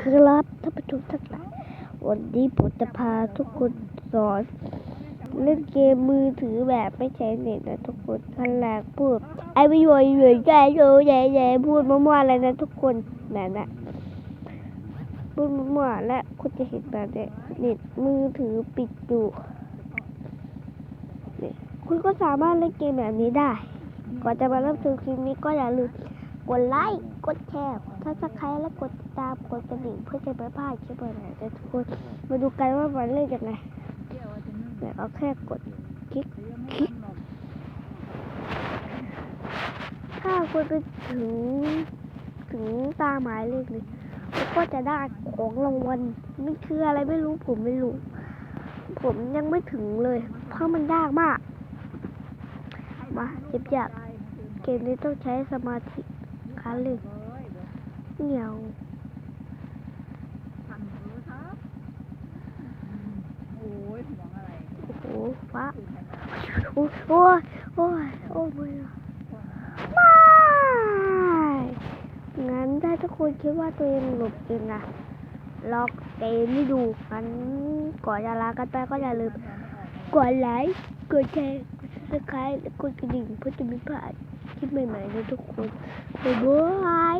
ครับท่านผู้ชมทั้งหลายวันนี้ผมจะพาทุกคนสอนเล่นเกมมือถือแบบไม่ใช้เน็ตนะทุกคนขั้นแรกพูดไอ้ไม่อยู่อยู่ใจโยแย่แย่พูดมั่วๆอะไรนะทุกคนแบบนั้นพูดมั่วๆและคุณจะเห็นแบบนี้เน็ตมือถือปิดอยู่คุณก็สามารถเล่นเกมแบบนี้ได้ ก่อนจะมาเริ่มชมคลิปนี้ก็อย่าลืม กดไลค์ กดแชร์ถ้าสักใครและกดติดตาม กดกระดิ่งเพื่อจะไม่พลาดคลิปใหม่ๆนะทุกคนมาดูกันว่ามันเล่นยังไงแล้วก็แค่กดคลิกคลิก ถ้าคุณไปถึงถึงตามหมายเลขเลยแล้วก็จะได้ของรางวัลนี่คืออะไรไม่รู้ผมไม่รู้ ผมยังไม่ถึงเลย เพราะมันยากมาก มาเจ็บยากเกมนี้ต้องใช้สมาธิ คันเลยเหนียวโอ้ยห่วงอะไรโอ้โหฟ้าโอ้ยโอ้ยโอ้ยโอ้ยไม่ไม่งั้นถ้าทุกคนคิดว่าตัวเองหลบเองนะลอกเกมไม่ดูงั้นก่อนจะลากันไปก็อย่าลืมกดไลค์กดแชร์กดซับสไครต์และกดกระดิ่งเพื่อจะไม่พลาด คลิปใหม่ๆนะทุกคน บ๊ายบาย